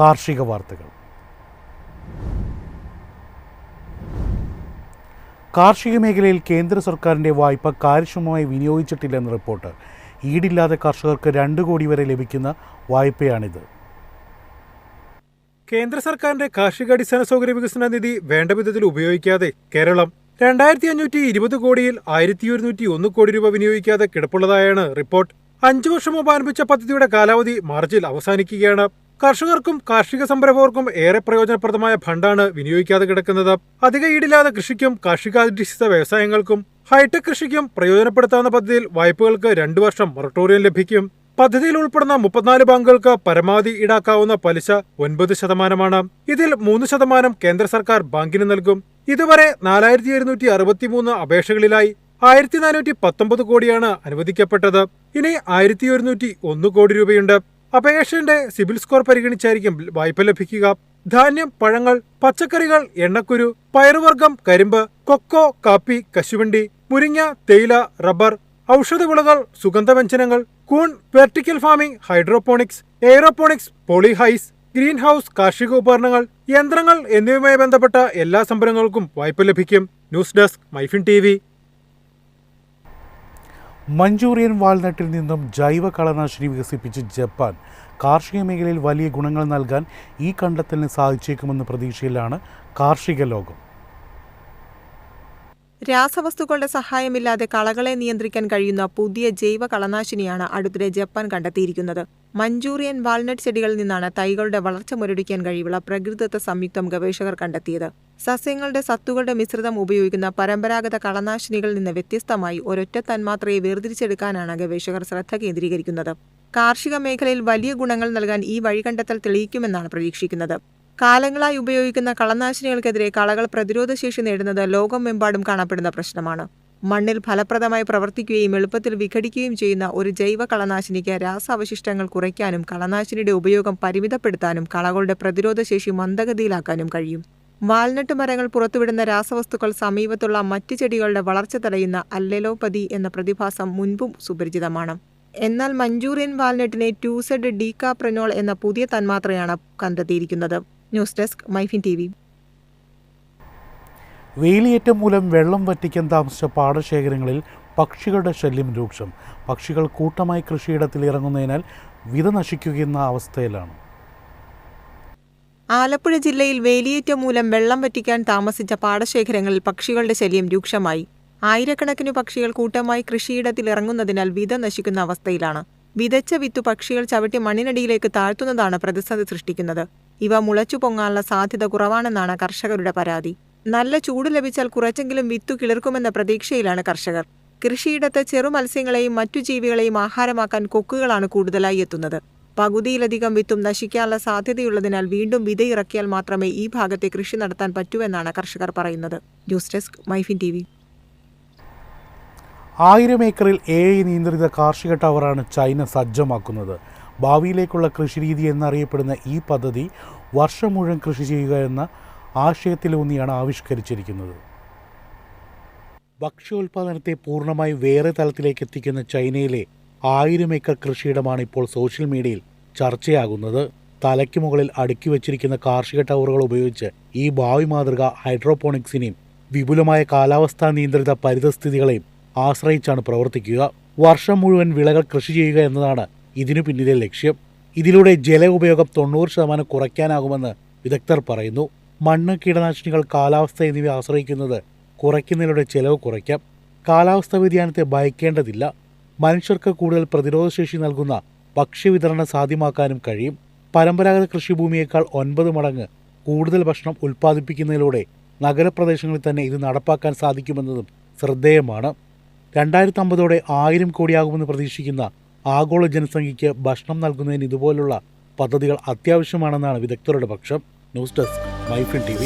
കാർഷിക വാർത്തകൾ. കാർഷിക മേഖലയിൽ കേന്ദ്ര സർക്കാരിന്റെ വായ്പ കാര്യക്ഷമമായി വിനിയോഗിച്ചിട്ടില്ലെന്ന റിപ്പോർട്ട്. ഈടില്ലാതെ കർഷകർക്ക് രണ്ട് കോടി വരെ ലഭിക്കുന്ന വായ്പയാണിത്. കേന്ദ്ര സർക്കാരിന്റെ കാർഷികാടിസ്ഥാന സൗകര്യ വികസന നിധി വേണ്ട വിധത്തിൽ ഉപയോഗിക്കാതെ കേരളം രണ്ടായിരത്തി അഞ്ഞൂറ്റി ഇരുപത് കോടിയിൽ ആയിരത്തി ഒരുന്നൂറ്റി ഒന്ന് കോടി രൂപ വിനിയോഗിക്കാതെ കിടപ്പുള്ളതായാണ് റിപ്പോർട്ട്. അഞ്ചു വർഷം മുമ്പ് ആരംഭിച്ച പദ്ധതിയുടെ കാലാവധി മാർച്ചിൽ അവസാനിക്കുകയാണ്. കർഷകർക്കും കാർഷിക സംരംഭകർക്കും ഏറെ പ്രയോജനപ്രദമായ ഫണ്ടാണ് വിനിയോഗിക്കാതെ കിടക്കുന്നത്. അധിക ഈടില്ലാതെ കൃഷിക്കും കാർഷികാധിഷ്ഠിത വ്യവസായങ്ങൾക്കും ഹൈടെക് കൃഷിക്കും പ്രയോജനപ്പെടുത്താവുന്ന പദ്ധതിയിൽ വായ്പകൾക്ക് രണ്ടു വർഷം മൊറട്ടോറിയം ലഭിക്കും. പദ്ധതിയിൽ ഉൾപ്പെടുന്ന മുപ്പത്തിനാല് ബാങ്കുകൾക്ക് പരമാവധി ഈടാക്കാവുന്ന പലിശ ഒൻപത് ശതമാനമാണ്. ഇതിൽ മൂന്ന് ശതമാനം കേന്ദ്ര സർക്കാർ ബാങ്കിന് നൽകും. ഇതുവരെ നാലായിരത്തി ഒരുന്നൂറ്റി അറുപത്തിമൂന്ന് അപേക്ഷകളിലായി ആയിരത്തി നാനൂറ്റി പത്തൊമ്പത് കോടിയാണ് അനുവദിക്കപ്പെട്ടത്. ഇനി ആയിരത്തി ഒരുന്നൂറ്റി ഒന്ന് കോടി രൂപയുണ്ട്. അപേക്ഷന്റെ സിബിൽ സ്കോർ പരിഗണിച്ചായിരിക്കും വായ്പ ലഭിക്കുക. ധാന്യം പഴങ്ങൾ പച്ചക്കറികൾ എണ്ണക്കുരു പയറുവർഗം കരിമ്പ് കൊക്കോ കാപ്പി കശുവണ്ടി മുരിങ്ങ തേയില റബ്ബർ ഔഷധവിളകൾ സുഗന്ധവ്യഞ്ജനങ്ങൾ കൂൺ vertical farming hydroponics aeroponics polyhouse green house കാർഷിക ഉപകരണങ്ങൾ യന്ത്രങ്ങൾ എന്നിവയുമായി ബന്ധപ്പെട്ട എല്ലാ സംരംഭങ്ങൾക്കും വായ്പ ലഭിക്കും. News desk MyFin T Manchurian വാൾനട്ടിൽ നിന്നും ജൈവ കളനാശിനി വികസിപ്പിച്ച് ജപ്പാൻ കാർഷിക മേഖലയിൽ വലിയ ഗുണങ്ങൾ നൽകാൻ ഈ കണ്ടെത്തലിന് സാധിച്ചേക്കുമെന്ന പ്രതീക്ഷയിലാണ് കാർഷിക ലോകം. രാസവസ്തുക്കളുടെ സഹായമില്ലാതെ കളകളെ നിയന്ത്രിക്കാൻ കഴിയുന്ന പുതിയ ജൈവ കളനാശിനിയാണ് അടുത്തിടെ ജപ്പാൻ കണ്ടെത്തിയിരിക്കുന്നത്. മഞ്ചൂറിയൻ വാൾനട്ട് ചെടികളിൽ നിന്നാണ് തൈകളുടെ വളർച്ച മുരടിക്കാൻ കഴിവുള്ള പ്രകൃതിദത്ത സംയുക്തം ഗവേഷകർ കണ്ടെത്തിയത്. സസ്യങ്ങളുടെ സത്തുകളുടെ മിശ്രിതം ഉപയോഗിക്കുന്ന പരമ്പരാഗത കളനാശിനികളിൽ നിന്ന് വ്യത്യസ്തമായി ഒരൊറ്റ തന്മാത്രയെ വേർതിരിച്ചെടുക്കാനാണ് ഗവേഷകർ ശ്രദ്ധ കേന്ദ്രീകരിക്കുന്നത്. കാർഷിക മേഖലയിൽ വലിയ ഗുണങ്ങൾ നൽകാൻ ഈ വഴികണ്ടെത്തൽ തെളിയിക്കുമെന്നാണ് പ്രതീക്ഷിക്കുന്നത്. കാലങ്ങളായി ഉപയോഗിക്കുന്ന കളനാശിനികൾക്കെതിരെ കളകൾ പ്രതിരോധശേഷി നേടുന്നത് ലോകമെമ്പാടും കാണപ്പെടുന്ന പ്രശ്നമാണ്. മണ്ണിൽ ഫലപ്രദമായി പ്രവർത്തിക്കുകയും എളുപ്പത്തിൽ വിഘടിക്കുകയും ചെയ്യുന്ന ഒരു ജൈവ കളനാശിനിക്ക് രാസാവശിഷ്ടങ്ങൾ കുറയ്ക്കാനും കളനാശിനിയുടെ ഉപയോഗം പരിമിതപ്പെടുത്താനും കളകളുടെ പ്രതിരോധശേഷി മന്ദഗതിയിലാക്കാനും കഴിയും. വാൽനട്ട് മരങ്ങൾ പുറത്തുവിടുന്ന രാസവസ്തുക്കൾ സമീപത്തുള്ള മറ്റ് ചെടികളുടെ വളർച്ച തടയുന്ന അല്ലെലോപ്പതി എന്ന പ്രതിഭാസം മുൻപും സുപരിചിതമാണ്. എന്നാൽ മഞ്ചൂറിയൻ വാൽനട്ടിനെ ടൂസെഡ് ഡീകാപ്രനോൾ എന്ന പുതിയ തന്മാത്രയാണ് കണ്ടെത്തിയിരിക്കുന്നത്. News desk MyFin T V. വേലിയേറ്റം മൂലം വെള്ളം വറ്റിക്കാൻ താമസിച്ച പാടശേഖരങ്ങളിൽ പക്ഷികളുടെ ശല്യം രൂക്ഷം. പക്ഷികൾ കൂട്ടമായി കൃഷിയിടത്തിൽ ഇറങ്ങുന്നതിനാൽ വിത നശിക്കുകയെന്ന അവസ്ഥയിലാണ്. ആലപ്പുഴ ജില്ലയിൽ വേലിയേറ്റം മൂലം വെള്ളം വറ്റിക്കാൻ താമസിച്ച പാടശേഖരങ്ങളിൽ പക്ഷികളുടെ ശല്യം രൂക്ഷമായി. ആയിരക്കണക്കിന് പക്ഷികൾ കൂട്ടമായി കൃഷിയിടത്തിൽ ഇറങ്ങുന്നതിനാൽ വിത നശിക്കുന്ന അവസ്ഥയിലാണ്. വിതച്ച വിത്തു പക്ഷികൾ ചവിട്ടി മണ്ണിനടിയിലേക്ക് താഴ്ത്തുന്നതാണ് പ്രതിസന്ധി സൃഷ്ടിക്കുന്നത്. ഇവ മുളച്ചു പൊങ്ങാനുള്ള സാധ്യത കുറവാണെന്നാണ് കർഷകരുടെ പരാതി. നല്ല ചൂട് ലഭിച്ചാൽ കുറച്ചെങ്കിലും വിത്തു കിളിർക്കുമെന്ന പ്രതീക്ഷയിലാണ് കർഷകർ. കൃഷിയിടത്ത് ചെറു മത്സ്യങ്ങളെയും മറ്റു ജീവികളെയും ആഹാരമാക്കാൻ കൊക്കുകളാണ് കൂടുതലായി എത്തുന്നത്. പകുതിയിലധികം വിത്തും നശിക്കാനുള്ള സാധ്യതയുള്ളതിനാൽ വീണ്ടും വിതയിറക്കിയാൽ മാത്രമേ ഈ ഭാഗത്തെ കൃഷി നടത്താൻ പറ്റൂ എന്നാണ് കർഷകർ പറയുന്നത്. ന്യൂസ് ഡെസ്ക് മൈഫിൻ ടി ആയിരം ഏക്കറിൽ ഐ നിയന്ത്രിത കാർഷിക ടവറാണ് ചൈന സജ്ജമാക്കുന്നത്. ഭാവിയിലേക്കുള്ള കൃഷിരീതി എന്നറിയപ്പെടുന്ന ഈ പദ്ധതി വർഷം മുഴുവൻ കൃഷി ചെയ്യുക എന്ന ആശയത്തിലൂന്നിയാണ് ആവിഷ്കരിച്ചിരിക്കുന്നത്. ഭക്ഷ്യോൽപാദനത്തെ പൂർണമായി വേറെ തലത്തിലേക്ക് എത്തിക്കുന്ന ചൈനയിലെ ആയിരം ഏക്കർ കൃഷിയിടമാണ് ഇപ്പോൾ സോഷ്യൽ മീഡിയയിൽ ചർച്ചയാകുന്നത്. തലയ്ക്ക് മുകളിൽ അടുക്കി വച്ചിരിക്കുന്ന കാർഷിക ടവറുകൾ ഉപയോഗിച്ച് ഈ ഭാവി മാതൃക ഹൈഡ്രോപോണിക്സിനെയും വിപുലമായ കാലാവസ്ഥാ നിയന്ത്രിത പരിതസ്ഥിതികളെയും ആശ്രയിച്ചാണ് പ്രവർത്തിക്കുക. വർഷം മുഴുവൻ വിളകൾ കൃഷി ചെയ്യുക എന്നതാണ് ഇതിനു പിന്നിലെ ലക്ഷ്യം. ഇതിലൂടെ ജല ഉപയോഗം തൊണ്ണൂറ് ശതമാനം കുറയ്ക്കാനാകുമെന്ന് വിദഗ്ധർ പറയുന്നു. മണ്ണ് കീടനാശിനികൾ കാലാവസ്ഥ എന്നിവ ആശ്രയിക്കുന്നത് കുറയ്ക്കുന്നതിലൂടെ ചെലവ് കുറയ്ക്കാം. കാലാവസ്ഥാ വ്യതിയാനത്തെ ഭയക്കേണ്ടതില്ല. മനുഷ്യർക്ക് കൂടുതൽ പ്രതിരോധശേഷി നൽകുന്ന ഭക്ഷ്യവിതരണം സാധ്യമാക്കാനും കഴിയും. പരമ്പരാഗത കൃഷിഭൂമിയേക്കാൾ ഒൻപത് മടങ്ങ് കൂടുതൽ ഭക്ഷണം ഉൽപ്പാദിപ്പിക്കുന്നതിലൂടെ നഗരപ്രദേശങ്ങളിൽ തന്നെ ഇത് നടപ്പാക്കാൻ സാധിക്കുമെന്നതും ശ്രദ്ധേയമാണ്. രണ്ടായിരത്തി അമ്പതോടെ ആയിരം കോടിയാകുമെന്ന് പ്രതീക്ഷിക്കുന്ന ആഗോള ജനസംഖ്യയ്ക്ക് ഭക്ഷണം നൽകുന്നതിന് ഇതുപോലുള്ള പദ്ധതികൾ അത്യാവശ്യമാണെന്നാണ് വിദഗ്ധരുടെ പക്ഷം. News desk MyFin T